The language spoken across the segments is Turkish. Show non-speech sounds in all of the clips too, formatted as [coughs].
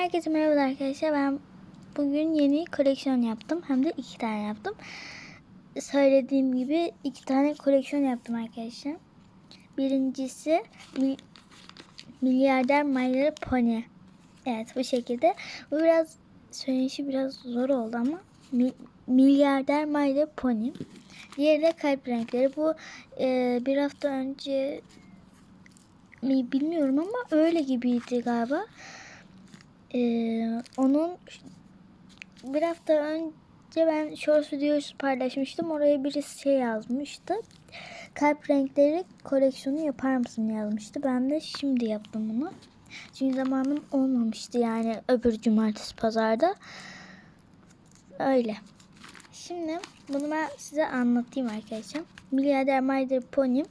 Herkese merhaba arkadaşlar. Ben bugün yeni koleksiyon yaptım. Hem de iki tane yaptım. Söylediğim gibi iki tane koleksiyon yaptım arkadaşlar. Birincisi mil- Milyarder Little Pony. Evet bu şekilde. Bu biraz söylenişi biraz zor oldu ama mi- Milyarder Little Pony. Diğeri de kalp renkleri. Bu e, bir hafta önce mi bilmiyorum ama öyle gibiydi galiba. Ee, onun bir hafta önce ben shorts videosu paylaşmıştım. Oraya birisi şey yazmıştı. Kalp renkleri koleksiyonu yapar mısın yazmıştı. Ben de şimdi yaptım bunu. Çünkü zamanım olmamıştı yani öbür cumartesi pazarda. Öyle. Şimdi bunu ben size anlatayım arkadaşlar. Milyarder Little Pony.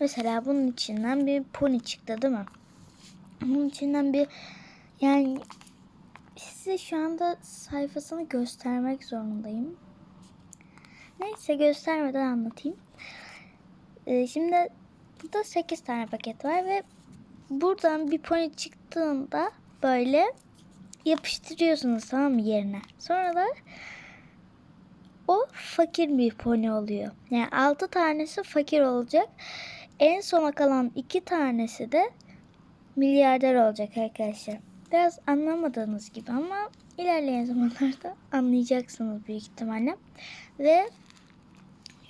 Mesela bunun içinden bir pony çıktı değil mi? Bunun içinden bir yani size şu anda sayfasını göstermek zorundayım. Neyse göstermeden anlatayım. Ee, şimdi burada 8 tane paket var ve buradan bir pony çıktığında böyle yapıştırıyorsunuz tamam mı yerine. Sonra da o fakir bir pony oluyor. Yani 6 tanesi fakir olacak. En sona kalan 2 tanesi de milyarder olacak arkadaşlar. Biraz anlamadığınız gibi ama ilerleyen zamanlarda anlayacaksınız büyük ihtimalle. Ve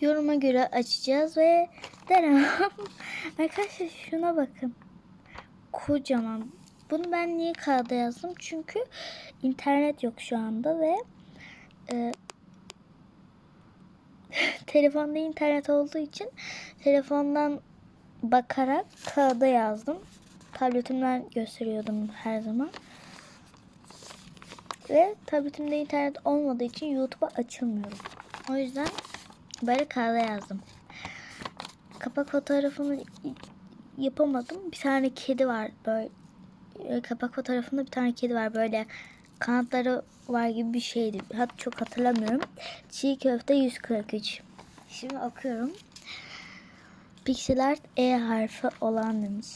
yoruma göre açacağız ve denem. [laughs] arkadaşlar şuna bakın. Kocaman. Bunu ben niye kağıda yazdım? Çünkü internet yok şu anda ve e, [laughs] telefonda internet olduğu için telefondan bakarak kağıda yazdım. Tabletimden gösteriyordum her zaman. Ve tabletimde internet olmadığı için YouTube'a açılmıyorum. O yüzden böyle kağıda yazdım. Kapak fotoğrafını yapamadım. Bir tane kedi var böyle. Kapak fotoğrafında bir tane kedi var böyle kanatları var gibi bir şeydi. Hatta çok hatırlamıyorum. Çiğ köfte 143. Şimdi okuyorum. Pixel art E harfi olan demiş.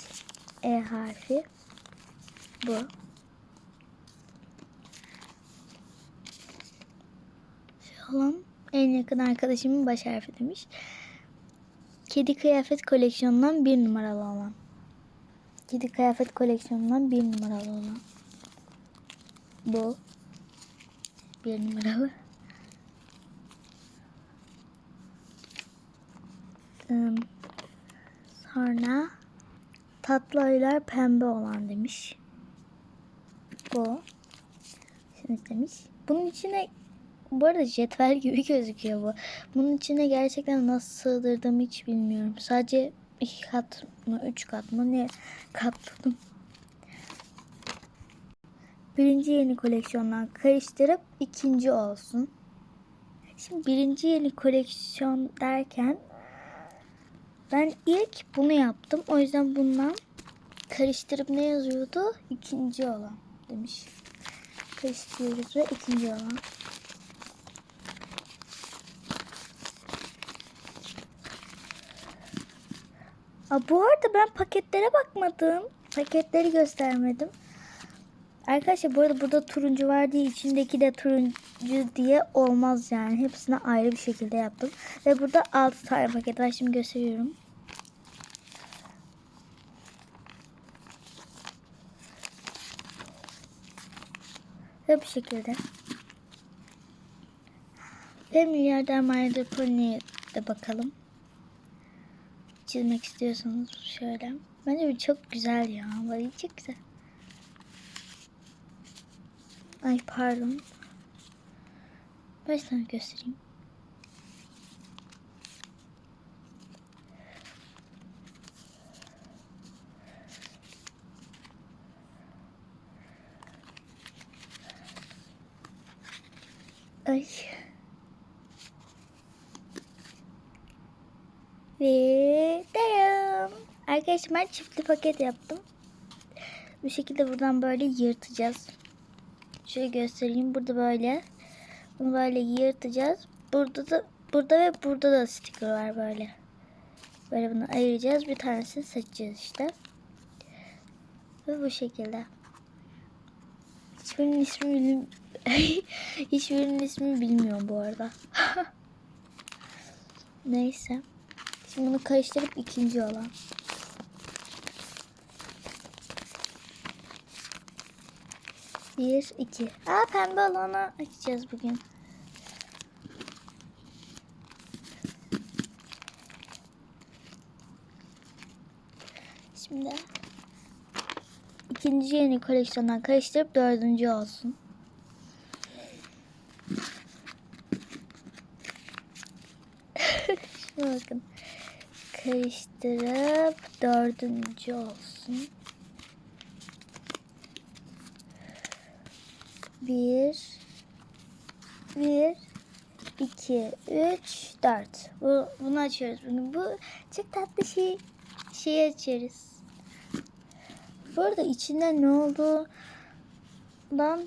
E harfi bu. Şu olan en yakın arkadaşımın baş harfi demiş. Kedi kıyafet koleksiyonundan bir numaralı olan. Kedi kıyafet koleksiyonundan bir numaralı olan. Bu. Bir numaralı. Sonra tatlı ayılar pembe olan demiş. Bu. Şimdi demiş. Bunun içine bu arada cetvel gibi [laughs] gözüküyor bu. Bunun içine gerçekten nasıl sığdırdığımı hiç bilmiyorum. Sadece iki kat mı, üç kat mı ne katladım. Birinci yeni koleksiyondan karıştırıp ikinci olsun. Şimdi birinci yeni koleksiyon derken ben ilk bunu yaptım. O yüzden bundan karıştırıp ne yazıyordu? İkinci olan demiş. Karıştırıyoruz ve ikinci olan. Aa, bu arada ben paketlere bakmadım. Paketleri göstermedim. Arkadaşlar bu arada burada turuncu var diye içindeki de turuncu diye olmaz yani. Hepsini ayrı bir şekilde yaptım. Ve burada 6 tane paket var. Şimdi gösteriyorum. Ve bu şekilde. Ve milyarder Mario Pony'ye de bakalım. Çizmek istiyorsanız şöyle. Bence bu çok güzel ya. Böyle çok güzel. Ay pardon. Ben sana göstereyim. Ay. Ve derim. Arkadaşlar ben çiftli paket yaptım. Bu şekilde buradan böyle yırtacağız. Şöyle göstereyim. Burada böyle. Bunu böyle yırtacağız. Burada da burada ve burada da sticker var böyle. Böyle bunu ayıracağız. Bir tanesini seçeceğiz işte. Ve bu şekilde. Hiçbirinin ismini bilim... [laughs] Hiçbirinin ismini bilmiyorum bu arada. [laughs] Neyse. Şimdi bunu karıştırıp ikinci olan. Bir, iki. Aa pembe olanı açacağız bugün. Şimdi ikinci yeni koleksiyondan karıştırıp dördüncü olsun. [laughs] Şuna bakın. Karıştırıp dördüncü olsun. Bir, bir, iki, üç, dört. Bu, bunu açıyoruz. Bunu, bu çok tatlı şey, şeyi açıyoruz. Bu arada içinde ne olduğundan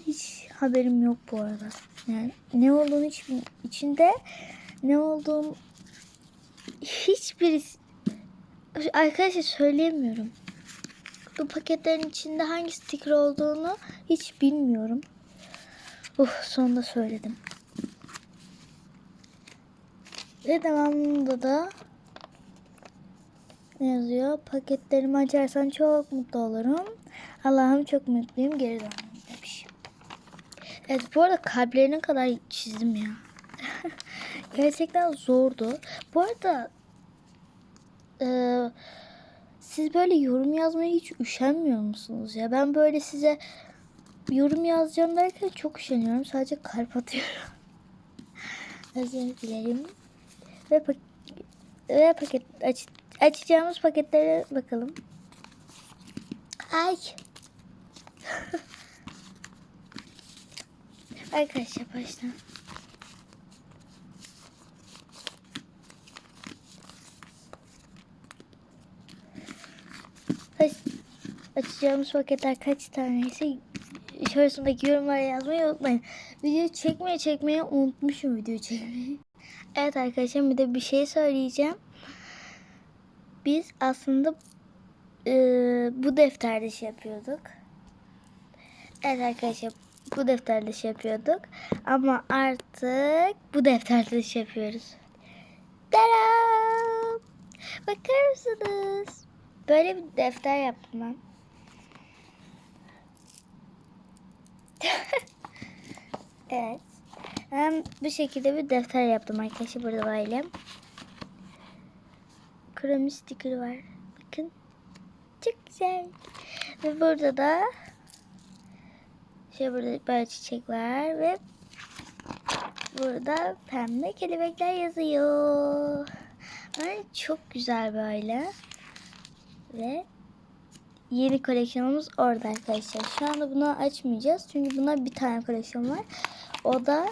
hiç haberim yok bu arada. Yani ne olduğunu hiç içinde ne olduğunu hiçbir arkadaşlar söyleyemiyorum. Bu paketlerin içinde hangi sticker olduğunu hiç bilmiyorum. Uf sonunda söyledim. Ve devamında da ne yazıyor? Paketlerimi açarsan çok mutlu olurum. Allah'ım çok mutluyum geri dön. Evet bu arada kalplerine kadar çizdim ya. [laughs] Gerçekten zordu. Bu arada e, siz böyle yorum yazmaya hiç üşenmiyor musunuz ya? Ben böyle size yorum yazacağım derken çok üşeniyorum. Sadece kalp atıyorum. [laughs] Özür dilerim. Ve, pak ve paket aç açacağımız paketlere bakalım. Ay. [laughs] Arkadaşlar baştan. Aç, açacağımız paketler kaç taneyse şurasındaki yorumlara yazmayı unutmayın. Video çekmeye çekmeye unutmuşum video çekmeyi. [laughs] Evet arkadaşlar bir de bir şey söyleyeceğim. Biz aslında e, bu defterde şey yapıyorduk. Evet arkadaşlar bu defterde şey yapıyorduk. Ama artık bu defterde şey yapıyoruz. Tadam! Bakar mısınız? Böyle bir defter yaptım ben. [laughs] evet. Ben bu şekilde bir defter yaptım arkadaşlar. Burada böyle. Kromi sticker var. Bakın. Çok güzel. Ve burada da şey burada böyle çiçekler ve burada pembe kelebekler yazıyor. Böyle çok güzel böyle. Ve yeni koleksiyonumuz orada arkadaşlar. Şu anda bunu açmayacağız. Çünkü buna bir tane koleksiyon var. O da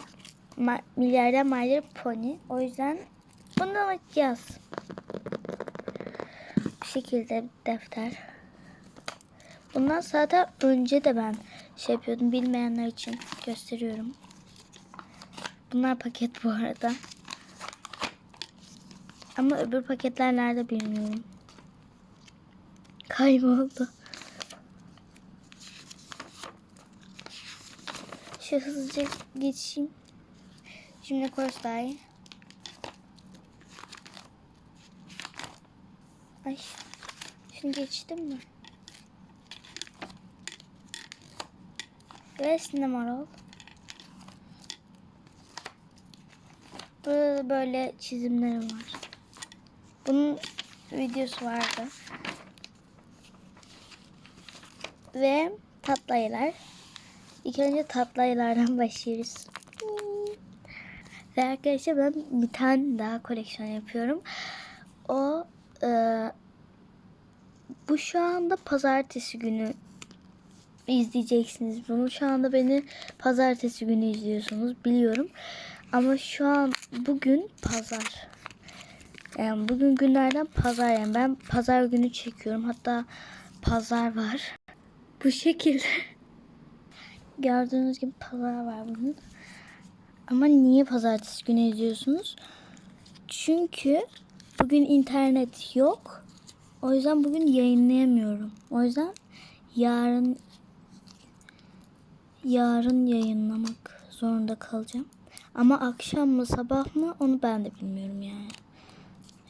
Ma Milyarder Little Pony. O yüzden bundan açacağız. Bu şekilde defter. Bundan zaten önce de ben şey yapıyordum. Bilmeyenler için gösteriyorum. Bunlar paket bu arada. Ama öbür paketler nerede bilmiyorum. Kayboldu. Şu hızlıca geçeyim. Şimdi Korsay. Ay. Şunu geçtim mi? Ve Cinnamoroll. Burada böyle çizimlerim var. Bunun videosu vardı. Ve tatlayılar. İlk önce tatlayılardan [laughs] başlıyoruz. Ve arkadaşlar ben bir tane daha koleksiyon yapıyorum. O e, bu şu anda pazartesi günü izleyeceksiniz bunu. Şu anda beni pazartesi günü izliyorsunuz biliyorum. Ama şu an bugün pazar. Yani bugün günlerden pazar yani ben pazar günü çekiyorum. Hatta pazar var. Bu şekilde. Gördüğünüz gibi pazar var bunun. Ama niye pazartesi günü izliyorsunuz? Çünkü bugün internet yok. O yüzden bugün yayınlayamıyorum. O yüzden yarın yarın yayınlamak zorunda kalacağım. Ama akşam mı sabah mı onu ben de bilmiyorum yani.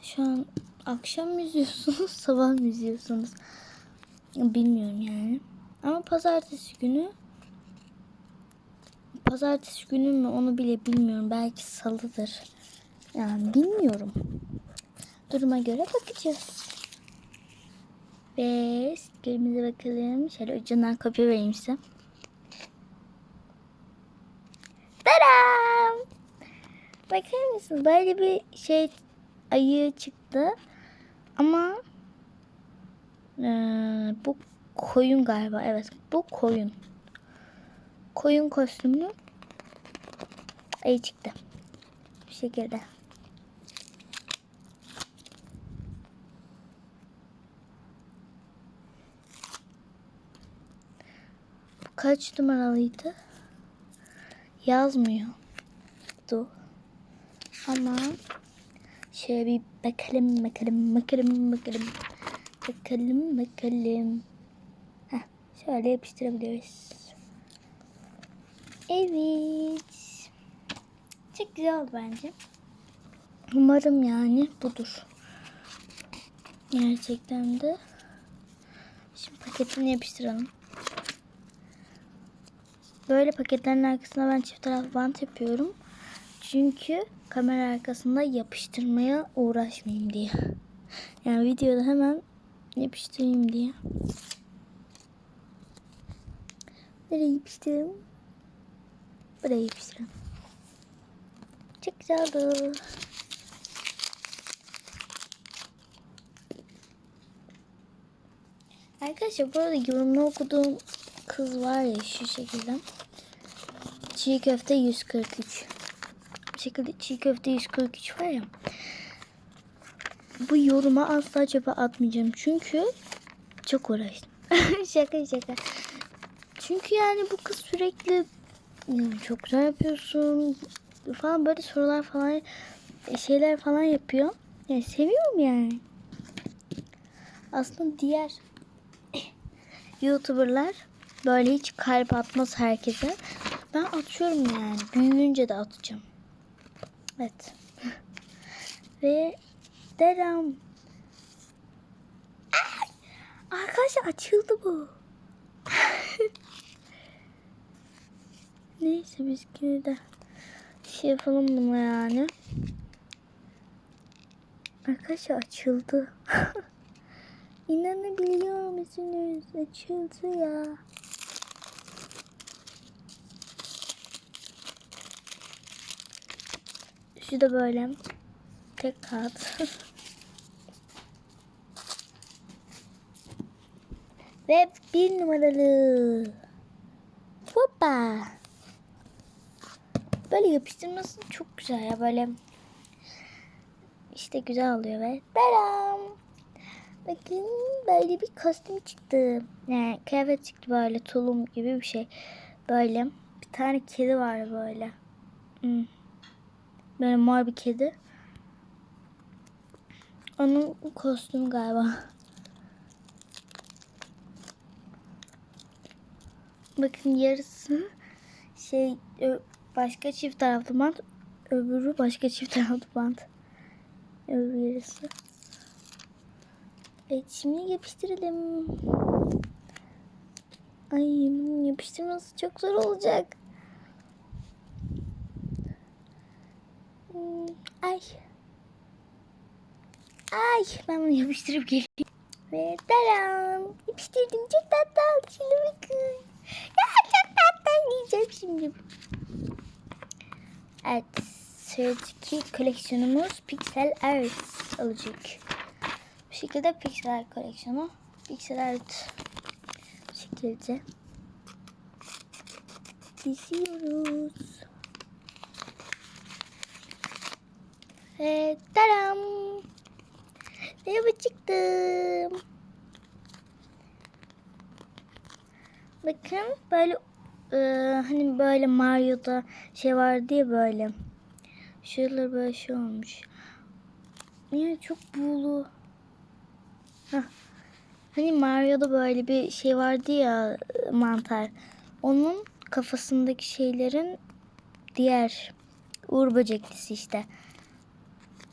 Şu an akşam mı izliyorsunuz [laughs] sabah mı izliyorsunuz? Bilmiyorum yani. Ama pazartesi günü pazartesi günü mü onu bile bilmiyorum. Belki salıdır. Yani bilmiyorum. Duruma göre bakacağız. Ve stickerimize bakalım. Şöyle ucundan kopya vereyim size. Tadam! Bakar mısın? Böyle bir şey ayı çıktı. Ama eee, bu koyun galiba. Evet bu koyun. Koyun kostümlü ayı çıktı. Bu şekilde. Bu kaç numaralıydı? Yazmıyor. Du. Ama şöyle bir bakalım bakalım bakalım bakalım. Bakalım bakalım. Şöyle yapıştırabiliriz. Evet. Çok güzel oldu bence. Umarım yani budur. Gerçekten de. Şimdi paketini yapıştıralım. Böyle paketlerin arkasına ben çift taraf bant yapıyorum. Çünkü kamera arkasında yapıştırmaya uğraşmayayım diye. Yani videoda hemen yapıştırayım diye. Nereye yapıştırayım? Buraya yapıştıralım. Çok güzel oldu. Arkadaşlar bu arada okuduğum kız var ya şu şekilde. Çiğ köfte 143. Bu şekilde çiğ köfte 143 var ya. Bu yoruma asla çöpe atmayacağım. Çünkü çok uğraştım. [laughs] şaka şaka. Çünkü yani bu kız sürekli "Ya çok güzel yapıyorsun falan böyle sorular falan şeyler falan yapıyor. Yani seviyorum yani. Aslında diğer [coughs] YouTuber'lar böyle hiç kalp atmaz herkese. Ben atıyorum yani. Büyüyünce de atacağım. Evet. [laughs] Ve deram. Arkadaşlar açıldı bu. Neyse biz yine de şey yapalım bunu yani. Arkadaşlar açıldı. [laughs] İnanabiliyor musunuz? Açıldı ya. Şu da böyle. Tek kağıt. [laughs] Ve bir numaralı. Hoppa. Böyle yapıştırması çok güzel ya böyle. İşte güzel oluyor ve beram. Bakın böyle bir kostüm çıktı. Yani kıyafet çıktı böyle tulum gibi bir şey. Böyle bir tane kedi var böyle. Hmm. Böyle mor bir kedi. Onun kostümü galiba. Bakın yarısı şey başka çift taraflı bant, öbürü başka çift taraflı bant. Öbür yarısı. Evet şimdi yapıştıralım. Ay bunun yapıştırması çok zor olacak. Hmm, Ay. Ay ben bunu yapıştırıp geleyim. Ve taram. Yapıştırdım çok tatlı oldu. Şimdi bakın. Ya çok tatlı diyeceğim şimdi. Evet. Sıradaki koleksiyonumuz Pixel Art olacak. Bu şekilde Pixel Art koleksiyonu. Pixel Art bu şekilde diziyoruz. Ve taram. Merhaba çıktım. Bakın böyle e, hani böyle Mario'da şey vardı ya böyle. Şuralar böyle şey olmuş. Yani çok buğulu. Hani Mario'da böyle bir şey vardı ya e, mantar. Onun kafasındaki şeylerin diğer Uğur böceklisi işte.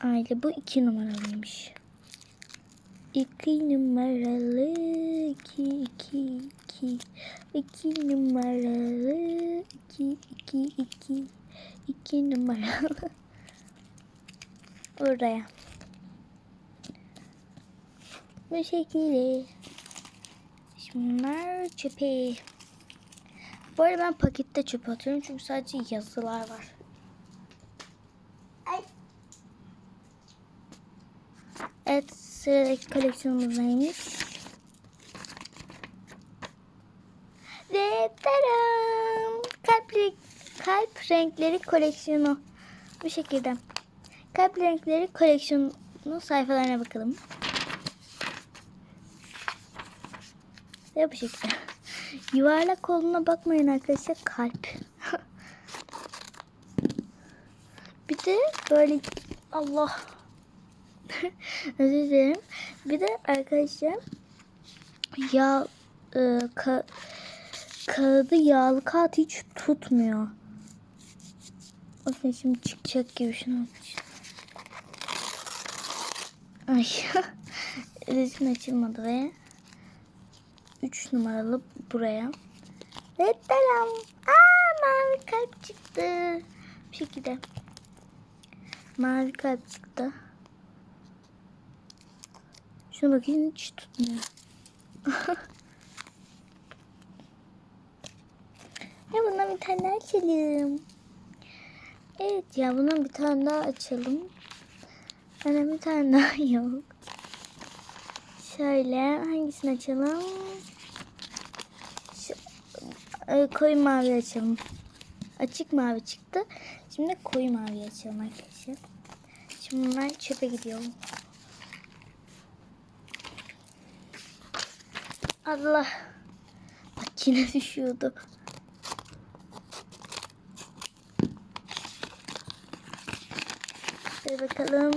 Aile bu iki numaralıymış. İki numaralı iki iki iki iki numaralı iki iki iki iki numaralı oraya. Bu şekilde. Şunlar çöpe. Bu arada ben pakette çöp atıyorum çünkü sadece yazılar var. Ay. Evet sıradaki koleksiyonumuz neymiş? Ve taram! Kalp, kalp renkleri koleksiyonu. Bu şekilde. Kalp renkleri koleksiyonu sayfalarına bakalım. Ve bu şekilde. [laughs] Yuvarlak olduğuna bakmayın arkadaşlar kalp. [laughs] bir de böyle Allah [laughs] özür dilerim. Bir de arkadaşlar yağ e, ka, kağıdı yağlı kağıt hiç tutmuyor. Aslında şimdi çıkacak gibi şunu. Ay [laughs] resim açılmadı ve 3 numaralı buraya. Ve taram. Aa mavi kalp çıktı. Bu şekilde. Mavi kalp çıktı. Şuna bakayım hiç tutmuyor. [laughs] ya bundan bir tane daha açalım. Evet ya bundan bir tane daha açalım. Bana bir tane [laughs] daha yok. Şöyle hangisini açalım? Şu, e, koyu mavi açalım. Açık mavi çıktı. Şimdi koyu mavi açalım arkadaşlar. Şimdi bunlar çöpe gidiyor. Allah. Bak yine [laughs] düşüyordu. Hadi bakalım.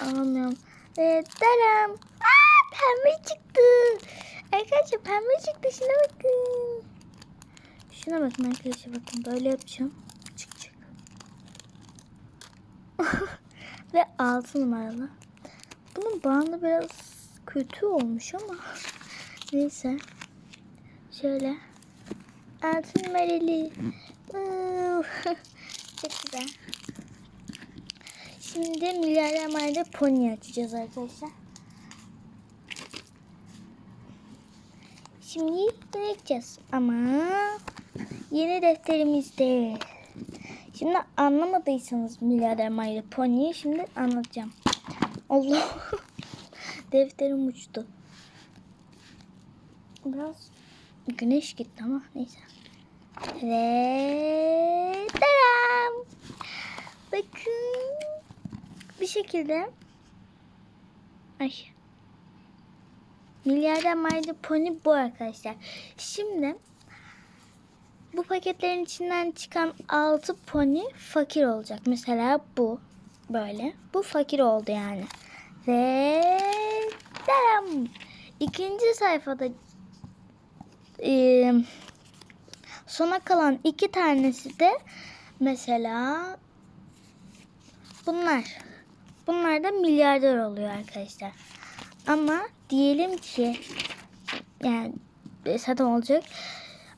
Alamıyorum. Ve taram. Aa pembe çıktı. Arkadaşlar pembe çıktı. Şuna bakın. Şuna bakın arkadaşlar bakın. Böyle yapacağım. Çık çık. [laughs] Ve altı numaralı. Bandı biraz kötü olmuş ama. [laughs] Neyse. Şöyle. Altı numaralı. [laughs] Çok güzel. Şimdi milyarder mayda pony açacağız arkadaşlar. Şimdi bırakacağız ama yeni defterimizde. Şimdi anlamadıysanız milyarder mayda pony'yi şimdi anlatacağım. Allah [laughs] defterim uçtu. Biraz güneş gitti ama neyse. Ve taram. Bakın bir şekilde ay milyarder mayda pony bu arkadaşlar. Şimdi bu paketlerin içinden çıkan 6 pony fakir olacak. Mesela bu böyle. Bu fakir oldu yani. Ve taram. İkinci sayfada e, sona kalan iki tanesi de mesela bunlar. Bunlar da milyarder oluyor arkadaşlar. Ama diyelim ki yani zaten olacak.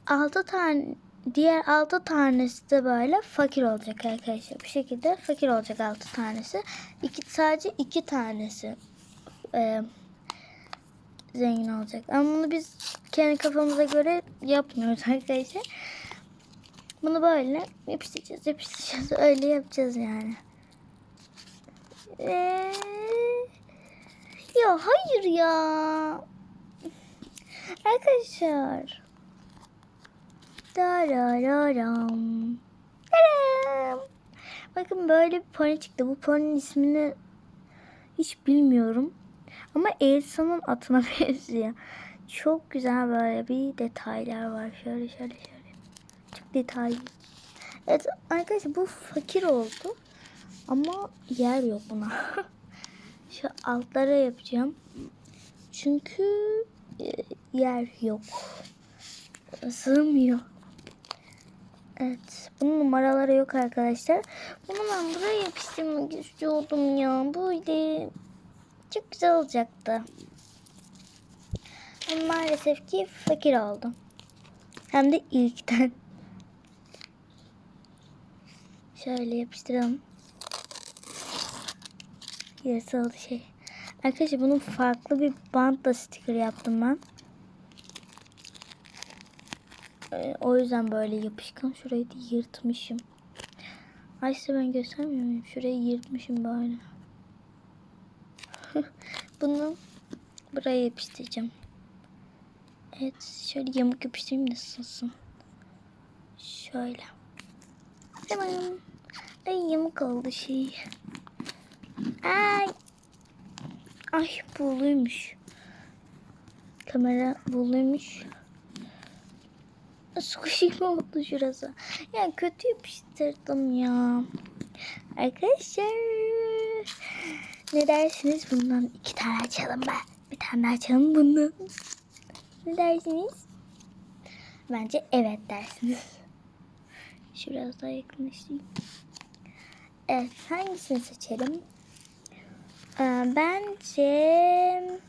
6 tane diğer 6 tanesi de böyle fakir olacak arkadaşlar. Bu şekilde fakir olacak 6 tanesi. İki, sadece 2 tanesi e, zengin olacak. Ama bunu biz kendi kafamıza göre yapmıyoruz [laughs] arkadaşlar. Bunu böyle yapıştıracağız, yapıştıracağız. [laughs] Öyle yapacağız yani. Ee, ya hayır ya. Arkadaşlar. Darararam. Taram. Bakın böyle bir pony çıktı. Bu pony'nin ismini hiç bilmiyorum. Ama Elsa'nın atına [laughs] benziyor. Çok güzel böyle bir detaylar var. Şöyle şöyle şöyle. Çok detaylı. Evet arkadaşlar bu fakir oldu. Ama yer yok buna. [laughs] Şu altlara yapacağım. Çünkü e, yer yok. Sığmıyor. Evet. Bunun numaraları yok arkadaşlar. Bunu ben buraya yapıştırmak istiyordum ya. Böyle çok güzel olacaktı. Ama maalesef ki fakir oldum. Hem de ilkten. Şöyle yapıştıralım. Yırtıldı şey. Arkadaşlar bunun farklı bir bantla sticker yaptım ben. Ee, o yüzden böyle yapışkan. Şurayı da yırtmışım. Ay size ben göstermiyor muyum? Şurayı yırtmışım böyle. [laughs] Bunu buraya yapıştıracağım. Evet şöyle yamuk yapıştırayım da ısınsın. Şöyle. Tamam. Ay yamuk oldu şey. Ay. Ay buğuluymuş. Kamera buğuluymuş. Squishy oldu şurası? Ya kötü yapıştırdım ya. Arkadaşlar. Ne dersiniz bundan iki tane açalım be. Bir tane daha açalım bundan. Ne dersiniz? Bence evet dersiniz. Şurası daha yakınlaştırayım. Evet hangisini seçelim? Ee, bence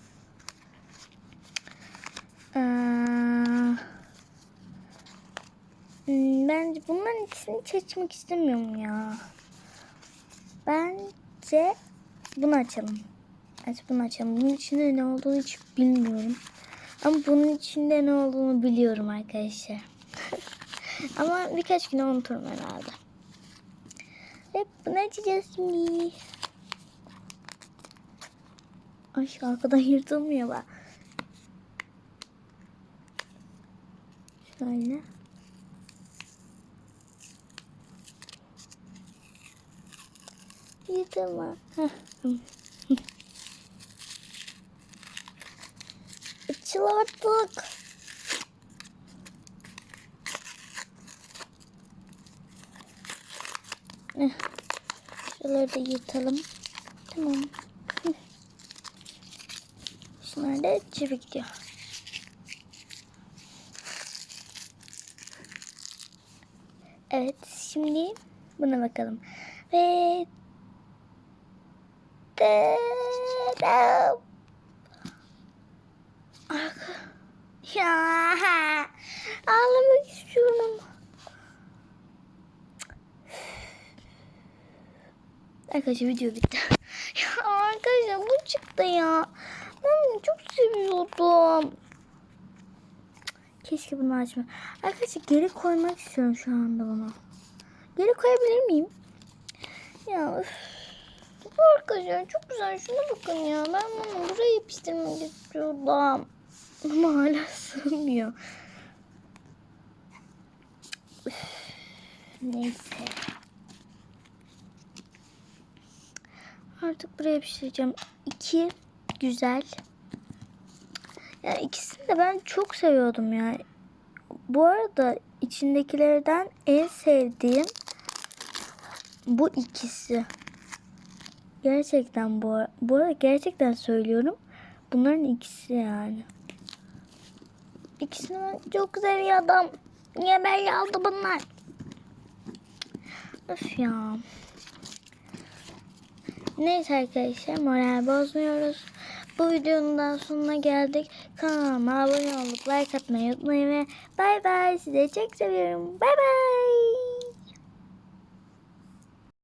Ee, hmm, bence bunların ikisini seçmek istemiyorum ya. Bence bunu açalım. Evet bunu açalım. Bunun içinde ne olduğunu hiç bilmiyorum. Ama bunun içinde ne olduğunu biliyorum arkadaşlar. [laughs] Ama birkaç gün unuturum herhalde. Ve bunu açacağız şimdi. Ay arkadan yırtılmıyor bak. Şöyle. Heh. [laughs] Açıl artık. Eh, Şuraları da yırtalım. Tamam. [laughs] Şunlar da çevik diyor. Evet şimdi buna bakalım. Ve Dedem. Arka. Ya ağlamak istiyorum. Arkadaşlar video bitti. ya arkadaşlar bu çıktı ya. Ben çok seviyordum. Keşke bunu açma. Arkadaşlar geri koymak istiyorum şu anda bunu. Geri koyabilir miyim? Ya üf. Arkadaşlar çok güzel. Şuna bakın ya. Ben bunu buraya yapıştırmak istiyordum. Ama hala [laughs] sığmıyor. Neyse. Artık buraya yapıştıracağım. İki güzel. Yani ikisini de ben çok seviyordum ya. Bu arada içindekilerden en sevdiğim bu ikisi. Gerçekten bu, bu arada gerçekten söylüyorum. Bunların ikisi yani. İkisini çok seviyordum. Niye böyle oldu bunlar? Öf ya. Neyse arkadaşlar moral bozmuyoruz. Bu videonun daha sonuna geldik. Kanalıma abone olup like atmayı unutmayın ve bay bay. Size çok seviyorum. Bay bay.